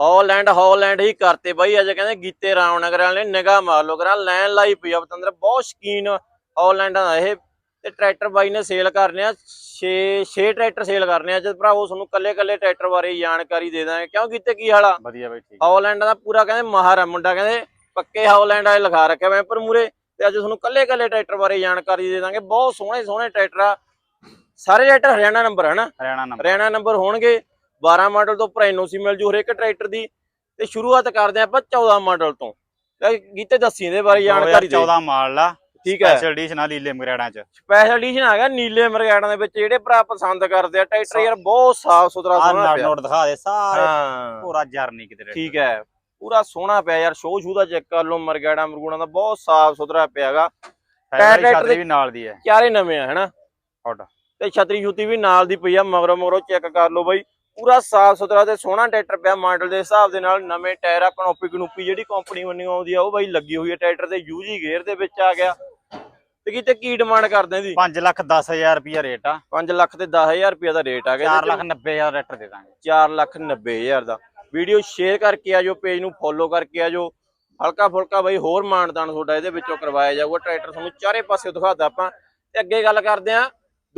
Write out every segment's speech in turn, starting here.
Holland Holland ਹੀ ਕਰਤੇ ਬਾਈ ਅਜੇ ਕਹਿੰਦੇ ਗੀਤੇ ਰਾਮਨਗਰ ਵਾਲੇ ਨਿਗਾਹ ਮਾਰ ਲੋ ਕਰਾਂ ਲੈਣ ਲਾਈ ਪਈ ਆ ਪਤੰਦਰ ਬਹੁਤ ਸ਼ਕੀਨ ਹਾਲੈਂਡਾਂ ਦਾ ਇਹ। ਤੇ ਟਰੈਕਟਰ ਬਾਈ ਨੇ ਸੇਲ ਕਰਨੇ ਆ 6 6 ਟਰੈਕਟਰ ਸੇਲ ਕਰਨੇ ਆ ਜਦ ਭਰਾਵੋ ਤੁਹਾਨੂੰ ਕੱਲੇ ਕੱਲੇ ਟਰੈਕਟਰ ਬਾਰੇ ਜਾਣਕਾਰੀ ਦੇ ਦਾਂਗੇ। ਕਿਉਂ ਕੀਤੇ ਕੀ ਹਾਲਾ ਵਧੀਆ ਬਈ ਠੀਕ। ਹਾਲੈਂਡ ਦਾ ਪੂਰਾ ਕਹਿੰਦੇ ਮਾਹਰ ਮੁੰਡਾ ਕਹਿੰਦੇ ਪੱਕੇ ਹਾਲੈਂਡ ਵਾਲੇ ਲਿਖਾ ਰੱਖਿਆ ਮੈਂ ਪਰ ਮੂਰੇ ਤੇ ਅੱਜ ਤੁਹਾਨੂੰ ਕੱਲੇ ਕੱਲੇ ਟਰੈਕਟਰ ਬਾਰੇ ਜਾਣਕਾਰੀ ਦੇ ਦਾਂਗੇ। ਬਹੁਤ ਸੋਹਣੇ ਸੋਹਣੇ ਟਰੈਕਟਰ ਆ। ਸਾਰੇ ਟਰੈਕਟਰ ਹਰਿਆਣਾ ਨੰਬਰ ਹਨ? ਹਰਿਆਣਾ ਨੰਬਰ ਹੋਣਗੇ। 12 ਮਾਡਲ ਤੋਂ ਉੱਪਰ ਐਨਓਸੀ ਮਿਲ ਜੂ ਹਰੇਕ ਟਰੈਕਟਰ ਦੀ ਤੇ ਸ਼ੁਰੂਆਤ ਕਰਦੇ ਆਪਾਂ 14 ਮਾਡਲ ਤੋਂ। ਗੀਤੇ ਦੱਸੀ ਇਹਦੇ ਬਾਰੇ ਜਾਣਕਾਰੀ ਦੇ। 14 ਮਾਡਲ ਆ ਠੀਕ ਹੈ। ਸਪੈਸ਼ਲ ਐਡੀਸ਼ਨ ਆ ਲੀਲੇ ਮਗਰਾੜਾਂ ਚ। ਸਪੈਸ਼ਲ ਐਡੀਸ਼ਨ ਆ ਗਿਆ ਨੀਲੇ ਮਰਗਾੜਾਂ ਦੇ ਵਿੱਚ ਜਿਹੜੇ ਭਰਾ ਪਸੰਦ ਕਰਦੇ ਆ। ਟਰੈਕਟਰ ਯਾਰ ਬਹੁਤ ਸਾਫ਼ ਸੁਥਰਾ ਸੋਹਣਾ ਪਿਆ। ਨੋਟ ਦਿਖਾ ਦੇ ਸਾਰੇ ਪੂਰਾ ਜਰਨੀ ਕਿਤੇ ਠੀਕ ਹੈ ਪੂਰਾ ਸੋਹਣਾ ਪਿਆ ਯਾਰ ਸ਼ੋਅ ਸ਼ੂ ਦਾ ਚੈੱਕ ਕਰ ਲਓ ਮਰਗਾੜਾ ਮਰਗੂਣਾ ਦਾ ਬਹੁਤ ਸਾਫ਼ ਸੁਥਰਾ ਪਿਆਗਾ ਟਰੈਕਟਰ ਵੀ ਨਾਲ ਦੀ ਹੈ। ਚਾਰੇ ਨਵੇਂ ਆ ਹਨਾ? ਤੇ ਛਤਰੀ ਛੁਤੀ ਵੀ ਨਾਲ ਦੀ ਪਈ ਆ ਮਗਰੋਂ ਮਗਰੋਂ ਚੈੱਕ ਕਰ ਲਓ ਬਾਈ। ਪੂਰਾ ਸਾਫ਼ ਸੁਥਰਾ ਤੇ ਸੋਹਣਾ ਟਰੈਕਟਰ ਪਿਆ। ਮਾਡਲ ਦੇ ਹਿਸਾਬ ਦੇ ਨਾਲ ਨਵੇਂ ਟਾਇਰ ਆ ਕਨੋਪੀ ਕਨੂਪੀ ਜਿਹੜੀ ਕੰਪਨੀ ਵੱਲੋਂ ਆਉਂਦੀ ਆ ਉਹ ਬਾਈ ਲੱਗੀ ਹੋਈ ਹੈ ਟਰੈਕਟਰ ਤੇ। ਯੂਜੀ ਗੇਅਰ ਦੇ ਵਿੱਚ ਆ ਗਿਆ। ਤੇ ਕਿਤੇ ਕੀ ਡਿਮਾਂਡ ਕਰਦੇ ਇਹਦੀ 5 ਲੱਖ 10000 ਰੁਪਿਆ ਰੇਟ ਆ। 5 ਲੱਖ ਤੇ 10000 ਰੁਪਏ ਦਾ ਰੇਟ ਆ ਗਿਆ। 4 ਲੱਖ 90000 ਰੇਟਰ ਦੇ ਦਾਂਗੇ। 4 ਲੱਖ 90000 ਦਾ। ਵੀਡੀਓ ਸ਼ੇਅਰ ਕਰਕੇ ਆਜੋ ਪੇਜ ਨੂੰ ਫੋਲੋ ਕਰਕੇ ਆਜੋ ਹਲਕਾ ਫੁਲਕਾ ਬਈ ਹੋਰ ਮਾਨਦਾਨ ਤੁਹਾਡਾ ਇਹਦੇ ਵਿੱਚੋਂ ਕਰਵਾਇਆ ਜਾਊਗਾ। ਟਰੈਕਟਰ ਤੁਹਾਨੂੰ ਚਾਰੇ ਪਾਸੇ ਦਿਖਾਦਾ ਆਪਾਂ। ਤੇ ਅੱਗੇ ਗੱਲ ਕਰਦੇ ਆ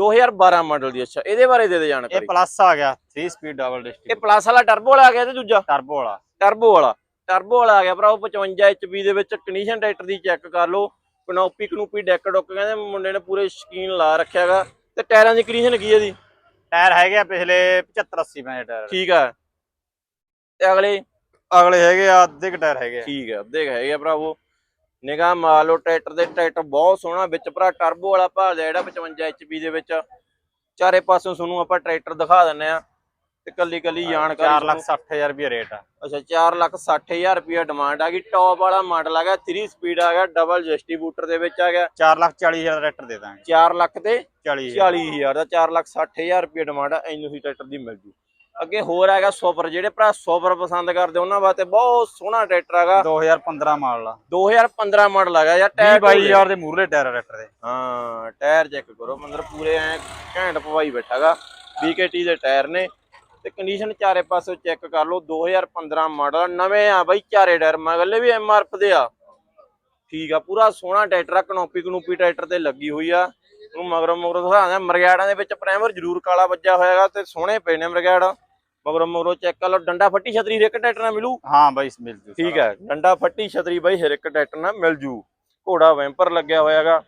2012 ਮਾਡਲ ਦੀ ਅੱਛਾ ਇਹਦੇ ਬਾਰੇ ਦੇ ਦੇ ਇਹ ਜਾਣਕਾਰੀ ਪਲੱਸ ਆ ਗਿਆ 3 ਸਪੀਡ ਡਬਲ ਇਹ ਡਿਸਟ੍ਰਿਕਟ ਪਲੱਸ ਵਾਲਾ ਟਰਬੋ ਵਾਲਾ ਆ ਗਿਆ ਤੇ ਦੂਜਾ? ਟਰਬੋ ਵਾਲਾ। ਟਰਬੋ ਵਾਲਾ। ਟਰਬੋ ਵਾਲਾ ਆ ਗਿਆ ਭਰਾਓ 55 HP ਦੇ ਵਿੱਚ ਕੰਡੀਸ਼ਨ ਟਰੈਕਟਰ ਦੀ ਚੈੱਕ ਕਰ ਲਓ। ਕਨੋਪੀ ਕਨੂਪੀ ਡੈਕ ਡੁੱਕ ਕਹਿੰਦੇ ਮੁੰਡੇ ਨੇ ਪੂਰੇ ਸ਼ਕੀਨ ਲਾ ਰੱਖਿਆਗਾ ਤੇ ਟਾਇਰਾਂ ਦੀ ਕੰਡੀਸ਼ਨ ਕੀ ਇਹਦੀ? ਟਾਇਰ ਹੈਗੇ ਆ ਪਿਛਲੇ 75 80 ਪੈਸੇ ਟਾਇਰ। ਠੀਕ ਆ। ਤੇ ਅਗਲੇ? ਅਗਲੇ ਹੈਗੇ ਆ ਅੱਧੇ ਕੁ ਟਾਇਰ ਹੈਗੇ ਆ। ਠੀਕ ਹੈ ਅੱਧੇ ਹੈਗੇ ਆ ਭਰਾਵੋ ਨਿਗਾਹ ਮਾਰ ਲਓ ਟਰੈਕਟਰ ਦੇ ਟਰੈਕਟਰ ਬਹੁਤ ਸੋਹਣਾ ਵਿੱਚ ਭਰਾ ਟਰਬੋ ਵਾਲਾ ਭਾਲਦਾ ਜਿਹੜਾ 55 HP ਦੇ ਵਿੱਚ। ਚਾਰੇ ਪਾਸੋਂ ਤੁਹਾਨੂੰ ਆਪਾਂ ਟਰੈਕਟਰ ਦਿਖਾ ਦਿੰਨੇ ਆ ਤੇ ਕੱਲੀ ਕੱਲੀ 4 ਜਾਣਕਾਰੀ ਲੱਖ 60000 ਰੁਪਿਆ ਰੇਟ ਆ। ਅੱਛਾ 4 ਲੱਖ 60000 ਰੁਪਇਆ ਡਿਮਾਂਡ ਆ ਗਈ। ਟੌਪ ਵਾਲਾ ਮਾਡਲ ਆ ਗਿਆ 3 ਸਪੀਡ ਆ ਗਿਆ ਡਬਲ ਡਿਸਟ੍ਰੀਬਿਊਟਰ ਦੇ ਵਿੱਚ ਆ ਗਿਆ। 4 ਲੱਖ 40000 ਦਾ ਦਾਂਗੇ। 4 ਲੱਖ ਤੇ 40000 40000 ਦਾ 4 ਲੱਖ 60000 ਰੁਪਇਆ ਡਿਮਾਂਡ ਆ ਐਨਯੂ ਸੀ ਟਰੈਕਟਰ ਦੀ ਮਿਲ ਜੂ ਅੱਗੇ ਹੋਰ ਹੈਗਾ ਸੋਪਰ ਜਿਹੜੇ ਭਰਾ ਸੋਪਰ ਪਸੰਦ ਕਰਦੇ ਉਹਨਾਂ ਵਾਸਤੇ ਬਹੁਤ ਸੋਹਣਾ ਟਰੈਕਟਰ ਹੈਗਾ। 2015 ਮਾਡਲ ਆ। 2015 ਮਾਡਲ ਹੈਗਾ ਯਾਰ 20 ਟਾਇਰ 22000 ਦੇ ਮੂਰਲੇ ਟਾਇਰ ਰੇਟਰ ਦੇ। ਹਾਂ ਟਾਇਰ ਚੈੱਕ ਕਰੋ ਮੰਦਰ ਪੂਰੇ ਐ ਘੈਂਟ ਪਵਾਈ ਬੈਠਾਗਾ BKT ਦੇ ਟਾਇਰ ਨੇ। ਤੇ ਕੰਡੀਸ਼ਨ ਚਾਰੇ ਪਾਸੇ ਚੈੱਕ ਕਰ ਲਓ 2015 ਮਾਡਲ ਨਵੇਂ ਆ ਬਾਈ ਚਾਰੇ ਟਾਇਰ ਮਗਲੇ ਵੀ ਐਮਆਰਐਫ ਦੇ ਆ। ਠੀਕ ਆ ਪੂਰਾ ਸੋਹਣਾ ਟਰੈਕਟਰ ਆ ਕਨੋਪੀ ਕਨੂਪੀ ਟਰੈਕਟਰ ਤੇ ਲੱਗੀ ਹੋਈ ਆ। ਉਹਨੂੰ ਮਗਰੋਂ ਮਗਰੋਂ ਦਿਖਾਉਂਦਾ ਮਰਗਿਆੜਾਂ ਦੇ ਵਿੱਚ ਪ੍ਰਾਈਮਰ ਜ਼ਰੂਰ ਕਾਲਾ ਵੱਜਾ ਹੋਇਆਗਾ ਤੇ ਸੋਹਣੇ ਪਏ ਨੇ ਮਰਗਿਆੜ ਮਗਰੋਂ ਮਗਰੋਂ ਚੈੱਕ ਕਰ ਲਓ ਡੰਡਾ ਫੱਟੀ ਛਤਰੀ ਟਰੈਕਟਰ ਨਾਲ ਮਿਲੂ? ਹਾਂ ਬਾਈ ਮਿਲ ਜੂ ਠੀਕ ਹੈ ਡੰਡਾ ਫੱਟੀ ਛਤਰੀ ਬਾਈ ਹਰ ਇੱਕ ਟਰੈਕਟਰ ਨਾਲ ਮਿਲ ਜੂ। ਘੋੜਾ ਵੈਂਪਰ ਲੱਗਿਆ ਹੋਇਆਗਾ।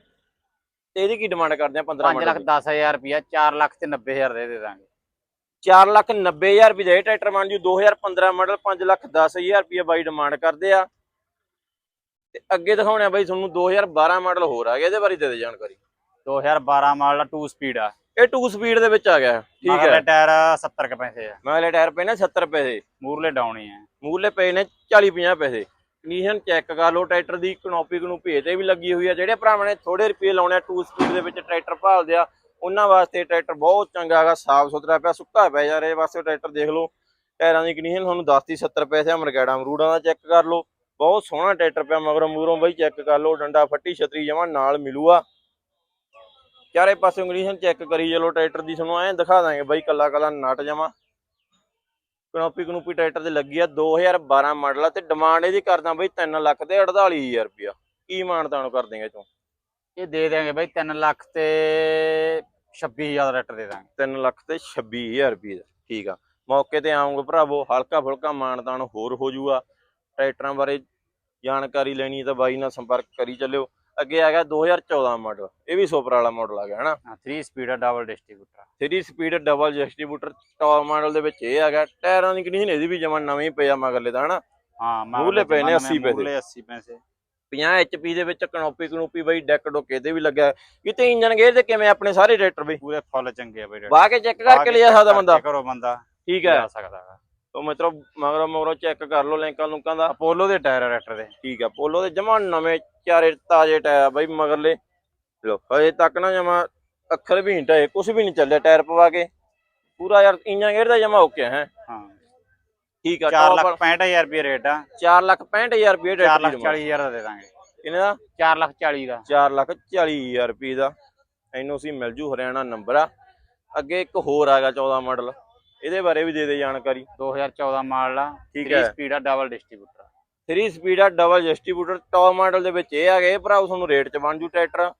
ਤੇ ਇਹਦੀ ਕੀ ਡਿਮਾਂਡ ਕਰਦੇ ਆ 15 5 ਲੱਖ ਮਿੰਟ 10000 ਰੁਪਿਆ 4 ਲੱਖ ਤੇ 90000 ਦੇ ਦੇ ਦਾਂਗੇ। 4 ਲੱਖ 90000 ਰੁਪਏ ਦਾ ਇਹ ਟਰੈਕਟਰ ਬਣ ਜੂ। 2015 ਮਾਡਲ 5 ਲੱਖ 10000 ਰੁਪਏ ਬਾਈ ਡਿਮਾਂਡ ਕਰਦੇ ਆ। ਤੇ ਅੱਗੇ ਦਿਖਾਉਣੇ ਆ ਬਾਈ ਤੁਹਾਨੂੰ 2012 ਮਾਡਲ ਹੋਰ ਆ ਗਿਆ ਇਹਦੇ ਬਾਰੇ ਦੇ ਦੇ ਜਾਣਕਾਰੀ। 2012 ਮਾਡਲ 2 ਸਪੀਡ ਆ। ਇਹ 2 ਸਪੀਡ ਦੇ ਵਿੱਚ ਆ ਗਿਆ। ਠੀਕ ਹੈ। ਟਾਇਰ 70 ਕ ਪੈਸੇ ਆ। ਮਗਲੇ ਟਾਇਰ ਪਏ ਨੇ 70 ਰੁਪਏ ਦੇ ਮੂਰਲੇ ਹੀ ਆ। ਮੂਲੇ ਪਏ ਨੇ 40 50 ਪੈਸੇ। ਕੰਡੀਸ਼ਨ ਚੈੱਕ ਕਰ ਲਓ ਟਰੈਕਟਰ ਦੀ ਕਨੋਪੀ ਕਨੂਪੀ ਇਹ ਤੇ ਵੀ ਲੱਗੀ ਹੋਈ ਆ। ਜਿਹੜੇ ਭਰਾਵਾਂ ਨੇ ਥੋੜੇ ਰੁਪਏ ਲਾਉਣੇ ਆ 2 ਸਪੀਡ ਦੇ ਵਿੱਚ ਟਰੈਕਟਰ ਭਾਲਦੇ ਆ ਉਹਨਾਂ ਵਾਸਤੇ ਟਰੈਕਟਰ ਬਹੁਤ ਚੰਗਾ ਹੈਗਾ। ਸਾਫ਼ ਸੁਥਰਾ ਪਿਆ ਸੁੱਕਾ ਪਿਆ ਯਾਰ ਇਹ ਵਾਸਤੇ ਟਰੈਕਟਰ ਦੇਖ ਲਓ। ਟਾਇਰਾਂ ਦੀ ਕੰਡੀਸ਼ਨ ਤੁਹਾਨੂੰ ਦੱਸਤੀ 70 ਪੈਸੇ ਮਰਗਾੜਾ ਅਮਰੂੜਾਂ ਦਾ ਚੈੱਕ ਕਰ ਲਓ। ਬਹੁਤ ਸੋਹਣਾ ਟਰੈਕਟਰ ਪਿਆ ਮਗਰੋਂ ਮੂਰੋਂ ਬਈ ਚੈੱਕ ਕਰ ਲਓ। ਡੰਡਾ ਫੱਟੀ ਛਤਰੀ ਜਮਾ ਨਾਲ ਮਿਲੂਗਾ। ਚਾਰੇ ਪਾਸੇ ਕੰਡੀਸ਼ਨ ਚੈੱਕ ਕਰੀ ਚਲੋ ਟਰੈਕਟਰ ਦੀ ਤੁਹਾਨੂੰ ਐਂ ਦਿਖਾ ਦਾਂਗੇ ਬਈ ਕੱਲਾ ਕੱਲਾ ਨਟ ਜਮਾ। ਕਨੋਪੀ ਕਨੂਪੀ ਟਰੈਕਟਰ ਤੇ ਲੱਗੀ ਆ 2012 ਮਾਡਲ ਆ ਤੇ ਡਿਮਾਂਡ ਇਹਦੀ ਕਰਦਾ ਬਈ 3 ਲੱਖ ਤੇ 48000 ਰੁਪਿਆ ਕੀ ਮਾਨਤਾਨ ਕਰ ਦੇਂਗੇ ਤੂੰ ਇਹ ਦੇ ਦੇਾਂਗੇ ਬਾਈ 3 ਲੱਖ ਤੇ 26000 ਦਾ ਰੇਟਰ ਦੇ ਦਾਂਗੇ 3 ਲੱਖ ਤੇ 26000 ਰੁਪਏ ਠੀਕ ਆ। ਮੌਕੇ ਤੇ ਆਉਂਗੇ ਭਰਾਵੋ ਹਲਕਾ ਫੁਲਕਾ ਮਾਨਤਾਨ ਹੋਰ ਹੋ ਜਾਊਗਾ ਟਰੈਕਟਰਾਂ ਬਾਰੇ ਜਾਣਕਾਰੀ ਲੈਣੀ ਤਾਂ ਬਾਈ ਨਾਲ ਸੰਪਰਕ ਕਰੀ ਚੱਲਿਓ। ਅੱਗੇ ਆ ਗਿਆ 2014 ਮਾਡਲ ਇਹ ਵੀ ਸੁਪਰ ਵਾਲਾ ਮਾਡਲ ਆ ਗਿਆ ਹਨਾ? ਹਾਂ 3 ਸਪੀਡ ਆ double distributor 3 speed double distributor top model ਦੇ ਵਿੱਚ ਇਹ ਆ ਗਿਆ। ਟਾਇਰਾਂ ਦੀ ਕੰਡੀਸ਼ਨ ਇਹਦੀ ਵੀ ਜਮਾਂ ਨਵੇਂ ਪਿਆ ਮਗਰਲੇ ਦਾ ਹਨਾ? ਹਾਂ ਮੂਹਰਲੇ ਪਏ ਨੇ 80 ਪੈਸੇ। ਮੂਰਲੇ 80 ਪੈਸੇ 50 HP ਦੇ ਵਿੱਚ ਕਨੋਪੀ ਕਨੂਪੀ ਬਈ ਡੈਕ ਡੋਕੇ ਤੇ ਵੀ ਲੱਗਾ ਕਿਤੇ ਇੰਜਨ ਗੇਅਰ ਤੇ ਕਿਵੇਂ ਆਪਣੇ ਸਾਰੇ ਟਰੈਕਟਰ ਬਈ? ਪੂਰੇ ਫੁੱਲ ਚੰਗੇ ਆ ਬਾਈ ਵਾਹ ਕੇ ਚੈੱਕ ਕਰਕੇ ਲਿਆ ਸਕਦਾ ਬੰਦਾ। ਕਰੋ ਬੰਦਾ। ਠੀਕ ਹੈ। ਜਾ ਸਕਦਾ ਤੋ ਮਿੱਤਰੋ ਮਗਰੋਂ ਮਗਰੋਂ ਚੈੱਕ ਕਰ ਲਓ ਲਿੰਕਾਂ ਲੁੰਕਾਂ ਦਾ। ਅਪੋਲੋ ਦੇ ਟਾਇਰ ਆ ਦੇ। ਠੀਕ ਆ ਪੋਲੋ ਦੇ ਜਮਾ ਨਵੇਂ ਚਾਰੇ ਤਾਜ਼ੇ ਟਾਇਰ ਆ ਬਈ ਮਗਰਲੇ। ਲੋ ਹਜੇ ਤੱਕ ਨਾ ਜਮਾ ਅੱਖਰ ਵੀ ਨਹੀਂ ਟਾਏ ਕੁਝ ਵੀ ਨਹੀਂ ਚੱਲਿਆ ਟਾਇਰ ਪਵਾ ਕੇ। ਪੂਰਾ ਯਾਰ ਇੰਜਨ ਗੇਅਰ ਦਾ ਜਮਾ ਓਕੇ ਹੈ। ਹਾਂ। ਠੀਕ ਆ 4 ਟੌਪ ਲੱਖ 65000 ਰੁਪਏ ਰੇਟ ਆ। 4 ਲੱਖ 65000 ਰੁਪਏ 4 ਟਰੈਕਟਰ ਲੱਖ ਦੀ 40000 ਦਾ ਦੇ ਦਾਂਗੇ। ਕਿੰਨੇ ਦਾ? 4 ਲੱਖ 40 ਦਾ। 4 ਲੱਖ 40000 ਰੁਪਏ ਦਾ। ਐਨਓਸੀ ਮਿਲ ਜੂ ਹਰਿਆਣਾ ਨੰਬਰ ਆ। ਅੱਗੇ ਇੱਕ ਹੋਰ ਆਗਾ 14 ਮਾਡਲ ਇਹਦੇ ਬਾਰੇ ਵੀ ਦੇ ਦੇ ਜਾਣਕਾਰੀ। 2014 ਮਾਡਲ ਆ ਠੀਕ 3 ਹੈ। ਸਪੀਡ ਆ ਡਬਲ ਡਿਸਟ੍ਰੀਬਿਊਟਰ 3 ਸਪੀਡ ਆ ਡਬਲ ਡਿਸਟ੍ਰੀਬਿਊਟਰ ਟੌਪ ਮਾਡਲ ਦੇ ਵਿੱਚ ਇਹ ਆ ਗਏ। ਭਰਾ ਤੁਹਾਨੂੰ ਰੇਟ 'ਚ ਬਣ ਜੂ ਟਰੈਕਟਰ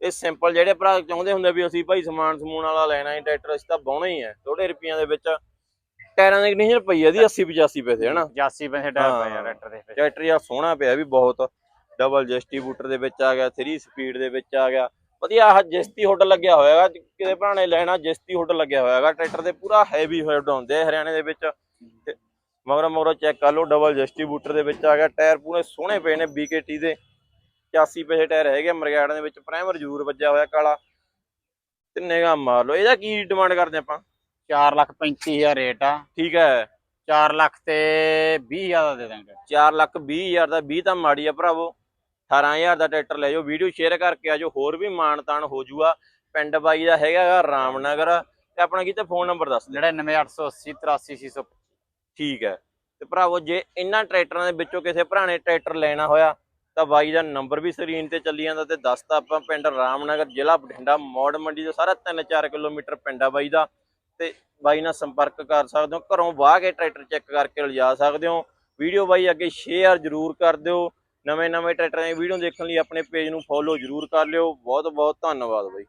ਇਹ ਸਿੰਪਲ ਜਿਹੜੇ ਭਰਾ ਚਾਹੁੰਦੇ ਹੁੰਦੇ ਵੀ ਅਸੀਂ ਭਾਈ ਸਮਾਨ ਸਮੂਨ ਵਾਲਾ ਲੈਣਾ ਹੈ ਟਰੈਕਟਰ ਅਸੀਂ ਤਾਂ ਬਾਉਣਾ ਹੀ ਹੈ। ਥੋੜੇ ਰੁਪਈਆਂ ਦੇ ਵਿੱਚ ਟਾਇਰਾਂ ਦੀ ਕੰਡੀਸ਼ਨ ਪਈ ਆ ਦੀ 80 85 ਪੈਸੇ ਹਨਾ 85 ਪੈਸੇ ਆ ਹਾਂ। ਟਰੈਕਟਰ ਦੇ ਵਿੱਚ। ਟਰੈਕਟਰ ਯਾਰ ਸੋਹਣਾ ਪਿਆ ਵੀ ਬਹੁਤ। ਡਬਲ ਡਿਸਟ੍ਰੀਬਿਊਟਰ ਦੇ ਵਿੱਚ ਆ ਗਿਆ 3 ਸਪੀਡ ਦੇ ਵਿੱਚ ਆ ਗਿਆ। ਵਧੀਆ ਆਹ ਜਿਸਤੀ ਹੁੱਡ ਲੱਗਿਆ ਹੋਇਆਗਾ ਕਿਤੇ ਭਰਾ ਨੇ ਲੈਣਾ ਜਿਸਤੀ ਹੁੱਡ ਲੱਗਿਆ ਹੋਇਆਗਾ ਟਰੈਕਟਰ ਦੇ ਪੂਰਾ ਹੈਵੀ ਹੁੱਡ ਹੁੰਦੇ ਆ ਹਰਿਆਣੇ ਦੇ ਵਿੱਚ। ਮਗਰ ਮਗਰ ਚੈੱਕ ਕਰ ਲਓ ਡਬਲ ਡਿਸਟ੍ਰੀਬਿਊਟਰ ਦੇ ਵਿੱਚ ਆ ਗਿਆ ਟਾਇਰ ਪੂਰੇ ਸੋਹਣੇ ਪਏ ਨੇ BKT ਦੇ। 85 ਪੈਸੇ ਟਾਇਰ ਹੈਗੇ ਮਰਗਾੜ ਦੇ ਵਿੱਚ ਪ੍ਰਾਈਮਰ ਜ਼ਰੂਰ ਵੱਜਿਆ ਹੋਇਆ ਕਾਲਾ। ਤਿੰਨੇ ਗਾ ਮਾਰ ਲਓ ਇਹਦਾ ਕੀ ਡਿਮਾਂਡ ਕਰਦੇ ਆਪਾਂ? 4 ਲੱਖ 35000 ਰੇਟ ਆ। ਠੀਕ ਹੈ। 4 ਲੱਖ ਤੇ 20000 ਦਾ ਦੇ ਦਾਂਗੇ। 4 ਲੱਖ 20 ਹਜ਼ਾਰ ਦਾ 20 ਤਾਂ ਮਾੜੀ ਆ ਭਰਾਵੋ। 18000 ਦਾ ਟਰੈਕਟਰ ਲੈ ਜਾਓ। ਵੀਡੀਓ ਸ਼ੇਅਰ ਕਰਕੇ ਆਜੋ ਹੋਰ ਵੀ ਮਾਣ ਤਾਣ ਹੋ ਜੂਗਾ। ਪਿੰਡ ਬਾਈ ਦਾ ਹੈਗਾ ਰਾਮਨਗਰ। ਤੇ ਆਪਣਾ ਕੀ ਤੇ ਫੋਨ ਨੰਬਰ ਦੱਸ ਦੇ 99880 83600 ਠੀਕ ਹੈ। ਤੇ ਭਰਾਵੋ ਜੇ ਇਹਨਾਂ ਟਰੈਕਟਰਾਂ ਦੇ ਵਿੱਚੋਂ ਕਿਸੇ ਭਰਾ ਨੇ ਟਰੈਕਟਰ ਲੈਣਾ ਹੋਇਆ ਤਾਂ ਬਾਈ ਦਾ ਨੰਬਰ ਵੀ ਸਕਰੀਨ ਤੇ ਚੱਲੀ ਜਾਂਦਾ ਤੇ ਦੱਸਤਾ ਆਪਾਂ ਪਿੰਡ ਰਾਮਨਗਰ ਜ਼ਿਲ੍ਹਾ ਬਠਿੰਡਾ ਮੌੜ ਮੰਡੀ ਤੋਂ ਸਾਰਾ 3-4 ਕਿਲੋਮੀਟਰ ਪਿੰਡ ਆ ਬਾਈ ਦਾ। ਤੇ ਬਾਈ ਨਾਲ ਸੰਪਰਕ ਕਰ ਸਕਦੇ ਹੋ ਘਰੋਂ ਵਾਹ ਕੇ ਟਰੈਕਟਰ ਚੈੱਕ ਕਰਕੇ ਲਿਜਾ ਸਕਦੇ ਹੋ। ਵੀਡੀਓ ਬਾਈ ਅੱਗੇ ਸ਼ੇਅਰ ਜ਼ਰੂਰ ਕਰ ਦਿਓ। ਨਵੇਂ ਨਵੇਂ ਟਰੈਕਟਰਾਂ ਦੀ ਵੀਡੀਓ ਦੇਖਣ ਲਈ ਆਪਣੇ ਪੇਜ ਨੂੰ ਫੋਲੋ ਜ਼ਰੂਰ ਕਰ ਲਿਓ। ਬਹੁਤ ਬਹੁਤ ਧੰਨਵਾਦ ਬਾਈ।